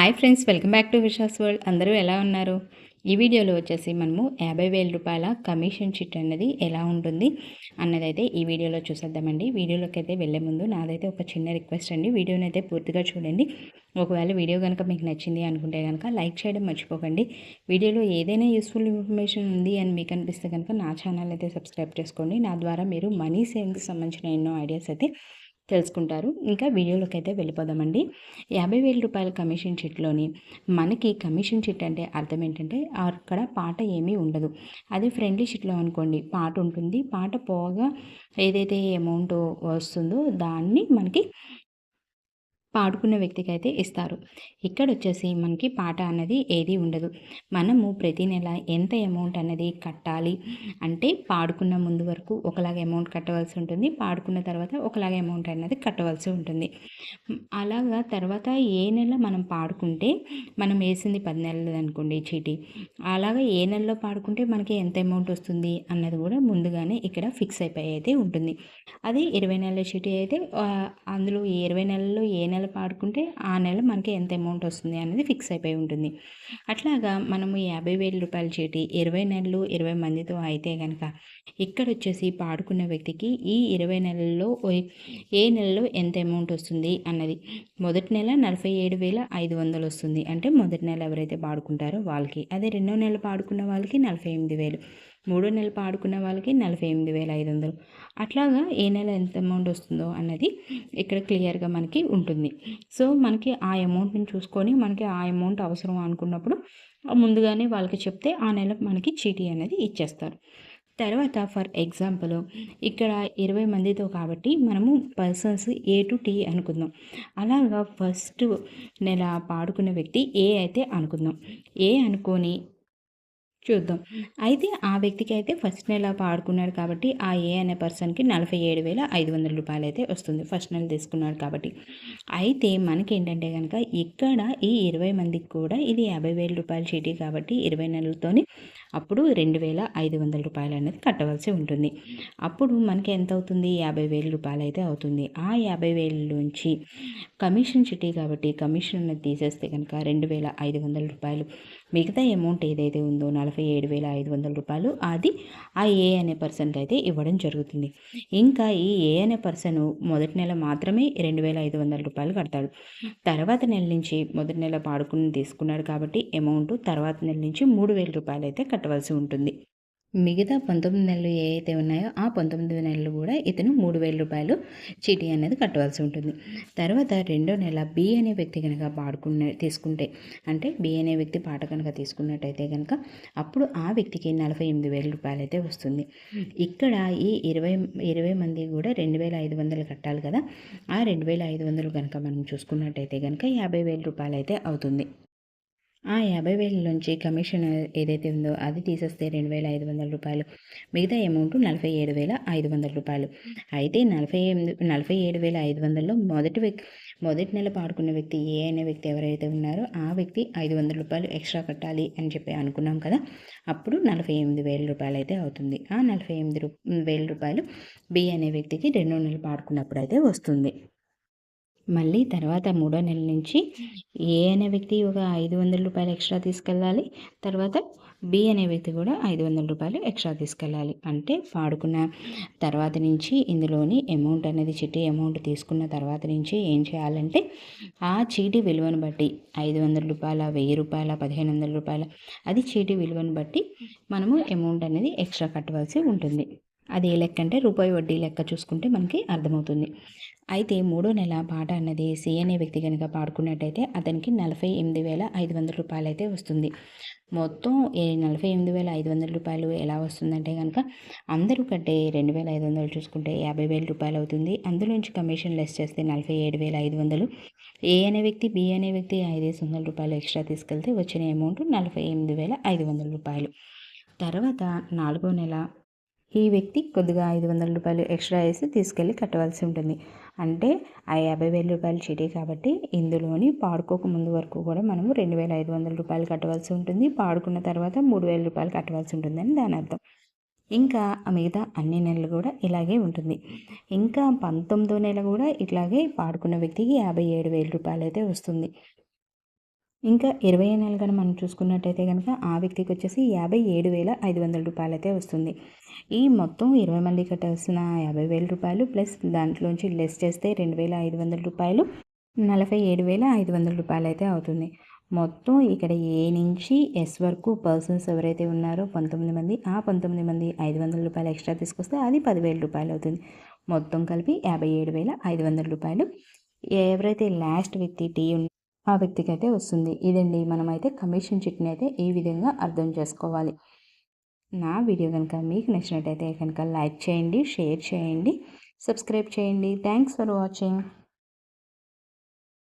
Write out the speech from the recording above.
Hi friends welcome back to Vishas world. అందరూ ఎలా ఉన్నారు? ఈ వీడియోలో వచ్చేసి మనము యాభై వేల రూపాయల కమిషన్ షీట్ అనేది ఎలా ఉంటుంది అన్నదైతే ఈ వీడియోలో చూసేద్దామండి. వీడియోలోకి అయితే వెళ్ళే ముందు నాదైతే ఒక చిన్న రిక్వెస్ట్ అండి. వీడియోని అయితే పూర్తిగా చూడండి. ఒకవేళ వీడియో కనుక మీకు నచ్చింది అనుకుంటే కనుక లైక్ చేయడం మర్చిపోకండి. వీడియోలో ఏదైనా యూస్ఫుల్ ఇన్ఫర్మేషన్ ఉంది అని మీకు అనిపిస్తే కనుక నా ఛానల్ అయితే సబ్స్క్రైబ్ చేసుకోండి. నా ద్వారా మీరు మనీ సేవింగ్కి సంబంధించిన ఎన్నో ఐడియాస్ అయితే తెలుసుకుంటారు. ఇంకా వీడియోలోకి అయితే వెళ్ళిపోదామండి. యాభై వేల రూపాయల కమిషన్ చిట్లోని మనకి కమిషన్ చిట్ అంటే అర్థం ఏంటంటే అక్కడ పాట ఏమీ ఉండదు. అదే ఫ్రెండ్లీ షిట్లో అనుకోండి పాట ఉంటుంది. పాట పోగా ఏదైతే అమౌంట్ వస్తుందో దాన్ని మనకి పాడుకున్న వ్యక్తికి అయితే ఇస్తారు. ఇక్కడ వచ్చేసి మనకి పాట అన్నది ఏది ఉండదు. మనము ప్రతి నెల ఎంత అమౌంట్ అనేది కట్టాలి అంటే పాడుకున్న ముందు వరకు ఒకలాగా అమౌంట్ కట్టవలసి ఉంటుంది. పాడుకున్న తర్వాత ఒకలాగా అమౌంట్ అనేది కట్టవలసి ఉంటుంది. అలాగా తర్వాత ఏ నెల మనం పాడుకుంటే మనం వేసింది పది నెలలు అనుకోండి చీటీ. అలాగా ఏ నెలలో పాడుకుంటే మనకి ఎంత అమౌంట్ వస్తుంది అన్నది కూడా ముందుగానే ఇక్కడ ఫిక్స్ అయిపోయి అయితే ఉంటుంది. అది ఇరవై నెలల చీటీ అయితే అందులో ఇరవై నెలల్లో ఏ నెల నెల పాడుకుంటే ఆ నెల మనకి ఎంత అమౌంట్ వస్తుంది అనేది ఫిక్స్ అయిపోయి ఉంటుంది. అట్లాగా మనము యాభై వేల రూపాయల చీటి ఇరవై నెలలు ఇరవై మందితో అయితే కనుక ఇక్కడ వచ్చేసి పాడుకున్న వ్యక్తికి ఈ ఇరవై నెలల్లో ఏ నెలలో ఎంత అమౌంట్ వస్తుంది అన్నది మొదటి నెల నలభై ఏడు వేల ఐదు వందలు వస్తుంది. అంటే మొదటి నెల ఎవరైతే పాడుకుంటారో వాళ్ళకి అదే రెండో నెల పాడుకున్న వాళ్ళకి నలభై ఎనిమిది వేలు. మూడో నెల పాడుకున్న వాళ్ళకి నలభై ఎనిమిది వేల ఐదు వందలు. అట్లాగా ఏ నెల ఎంత అమౌంట్ వస్తుందో అన్నది ఇక్కడ క్లియర్గా మనకి ఉంటుంది. సో మనకి ఆ అమౌంట్ని చూసుకొని మనకి ఆ అమౌంట్ అవసరం అనుకున్నప్పుడు ముందుగానే వాళ్ళకి చెప్తే ఆ నెల మనకి చీటీ అనేది ఇచ్చేస్తారు. తర్వాత ఫర్ ఎగ్జాంపుల్ ఇక్కడ ఇరవై మందితో కాబట్టి మనము పర్సన్స్ ఏ టు టీ అనుకుందాం. అలాగా ఫస్ట్ నెల పాడుకున్న వ్యక్తి ఏ అయితే అనుకుందాం. ఏ అనుకొని చూద్దాం. అయితే ఆ వ్యక్తికి అయితే ఫస్ట్ నెల పాడుకున్నాడు కాబట్టి ఆ ఏ అనే పర్సన్కి నలభై ఏడు వేల ఐదు వందల రూపాయలు అయితే వస్తుంది ఫస్ట్ నెల తీసుకున్నాడు కాబట్టి. అయితే మనకి ఏంటంటే కనుక ఇక్కడ ఈ ఇరవై మందికి కూడా ఇది యాభై వేల రూపాయల చీటీ కాబట్టి ఇరవై నెలలతోని అప్పుడు రెండు వేల ఐదు వందల రూపాయలు అనేది కట్టవలసి ఉంటుంది. అప్పుడు మనకి ఎంత అవుతుంది? యాభై వేల రూపాయలు అయితే అవుతుంది. ఆ యాభై వేల నుంచి కమిషన్ చిటీ కాబట్టి కమిషన్ అనేది తీసేస్తే కనుక రెండు వేల ఐదు వందల రూపాయలు మిగతా అమౌంట్ ఏదైతే ఉందో నలభై ఏడు వేల ఐదు వందల రూపాయలు అది ఆ ఏ అనే పర్సన్కి అయితే ఇవ్వడం జరుగుతుంది. ఇంకా ఈ ఏ అనే పర్సన్ మొదటి నెల మాత్రమే రెండు వేల ఐదు వందల రూపాయలు కడతాడు. తర్వాత నెల నుంచి మొదటి నెల పాడుకుని తీసుకున్నాడు కాబట్టి అమౌంట్ తర్వాత నెల నుంచి మూడు వేల రూపాయలు అయితే కట్టవలసి ఉంటుంది. మిగతా పంతొమ్మిది నెలలు ఏ అయితే ఉన్నాయో ఆ పంతొమ్మిది నెలలు కూడా ఇతను మూడు వేల రూపాయలు చీటీ అనేది కట్టవలసి ఉంటుంది. తర్వాత రెండో నెల బి అనే వ్యక్తి కనుక పాడుకున్న తీసుకుంటే అంటే బి అనే వ్యక్తి పాట కనుక తీసుకున్నట్టయితే కనుక అప్పుడు ఆ వ్యక్తికి నలభై ఎనిమిది వేల రూపాయలు అయితే వస్తుంది. ఇక్కడ ఈ ఇరవై ఇరవై మంది కూడా రెండు వేల ఐదు వందలు కట్టాలి కదా ఆ రెండు వేల ఐదు వందలు కనుక మనం చూసుకున్నట్టయితే కనుక యాభై వేల రూపాయలు అయితే అవుతుంది. ఆ యాభై వేల నుంచి కమిషన్ ఏదైతే ఉందో అది తీసేస్తే రెండు వేల ఐదు వందల రూపాయలు. మిగతా అమౌంట్ నలభై ఏడు వేల ఐదు వందల రూపాయలు. అయితే నలభై ఎనిమిది నలభై ఏడు వేల ఐదు వందల్లో మొదటి వ్యక్తి మొదటి నెల పాడుకున్న వ్యక్తి ఏ అనే వ్యక్తి ఎవరైతే ఉన్నారో ఆ వ్యక్తి ఐదు వందల రూపాయలు ఎక్స్ట్రా కట్టాలి అని చెప్పి అనుకున్నాం కదా అప్పుడు నలభై ఎనిమిది వేల రూపాయలు అయితే అవుతుంది. ఆ నలభై ఎనిమిది రూ వేల రూపాయలు బి అనే వ్యక్తికి రెండో నెలలు పాడుకున్నప్పుడు అయితే వస్తుంది. మళ్ళీ తర్వాత మూడో నెల నుంచి ఏ అనే వ్యక్తి ఒక ఐదు వందల రూపాయలు ఎక్స్ట్రా తీసుకెళ్ళాలి. తర్వాత బి అనే వ్యక్తి కూడా ఐదు వందల రూపాయలు ఎక్స్ట్రా తీసుకెళ్ళాలి. అంటే వాడుకున్న తర్వాత నుంచి ఇందులోని అమౌంట్ అనేది చిట్టి అమౌంట్ తీసుకున్న తర్వాత నుంచి ఏం చేయాలంటే ఆ చీటీ విలువను బట్టి ఐదు వందల రూపాయల వెయ్యి రూపాయల పదిహేను వందల రూపాయల అది చీటీ విలువను బట్టి మనము అమౌంట్ అనేది ఎక్స్ట్రా కట్టవలసి ఉంటుంది. అది ఏ లెక్క అంటే రూపాయి వడ్డీ లెక్క చూసుకుంటే మనకి అర్థమవుతుంది. అయితే మూడో నెల పాట అన్నది సి అనే వ్యక్తి కనుక పాడుకున్నట్టయితే అతనికి నలభై ఎనిమిది వేల ఐదు వందల రూపాయలు అయితే వస్తుంది. మొత్తం నలభై ఎనిమిది వేల ఐదు వందల రూపాయలు ఎలా వస్తుందంటే కనుక అందరూ కట్టే రెండు వేల ఐదు వందలు చూసుకుంటే యాభై వేల రూపాయలు అవుతుంది. అందులోంచి కమిషన్ లెస్ చేస్తే నలభై ఏడు వేల ఐదు వందలు. ఏ అనే వ్యక్తి బి అనే వ్యక్తి ఐదేసి వందల రూపాయలు ఎక్స్ట్రా తీసుకెళ్తే వచ్చిన అమౌంట్ నలభై ఎనిమిది వేల ఐదు వందల రూపాయలు. తర్వాత నాలుగో నెల ఈ వ్యక్తి కొద్దిగా ఐదు వందల రూపాయలు ఎక్స్ట్రా వేసి తీసుకెళ్ళి కట్టవలసి ఉంటుంది. అంటే ఆ యాభై వేల రూపాయలు చీటీ కాబట్టి ఇందులోని పాడుకోక ముందు వరకు కూడా మనము రెండు వేల ఐదు వందల రూపాయలు కట్టవలసి ఉంటుంది. పాడుకున్న తర్వాత మూడు వేల రూపాయలు కట్టవలసి ఉంటుందని దాని అర్థం. ఇంకా మిగతా అన్ని నెలలు కూడా ఇలాగే ఉంటుంది. ఇంకా పంతొమ్మిదో నెల కూడా ఇట్లాగే పాడుకున్న వ్యక్తికి యాభై ఏడు వేల రూపాయలు అయితే వస్తుంది. ఇంకా ఇరవై నెలలు కనుక మనం చూసుకున్నట్టయితే కనుక ఆ వ్యక్తికి వచ్చేసి యాభై ఏడు వేల ఐదు వందల రూపాయలు అయితే వస్తుంది. ఈ మొత్తం ఇరవై మంది కట్టాల్సిన యాభై వేల రూపాయలు ప్లస్ దాంట్లోంచి లెస్ చేస్తే రెండు వేల ఐదు వందల రూపాయలు నలభై ఏడు వేల ఐదు వందల రూపాయలు అయితే అవుతుంది. మొత్తం ఇక్కడ ఏ నుంచి ఎస్ వరకు పర్సన్స్ ఎవరైతే ఉన్నారో పంతొమ్మిది మంది ఆ పంతొమ్మిది మంది ఐదు వందల రూపాయలు ఎక్స్ట్రా తీసుకొస్తే అది పదివేల రూపాయలు అవుతుంది. మొత్తం కలిపి యాభై ఏడు వేల ఐదు వందల రూపాయలు. ఎవరైతే లాస్ట్ వ్యక్తి టీ ఆ వ్యక్తికి అయితే వస్తుంది. ఇదండి. మనమైతే కమిషన్ చిట్ని అయితే ఈ విధంగా అర్థం చేసుకోవాలి. నా వీడియో కనుక మీకు నచ్చినట్టయితే కనుక లైక్ చేయండి షేర్ చేయండి సబ్స్క్రైబ్ చేయండి. Thanks for watching.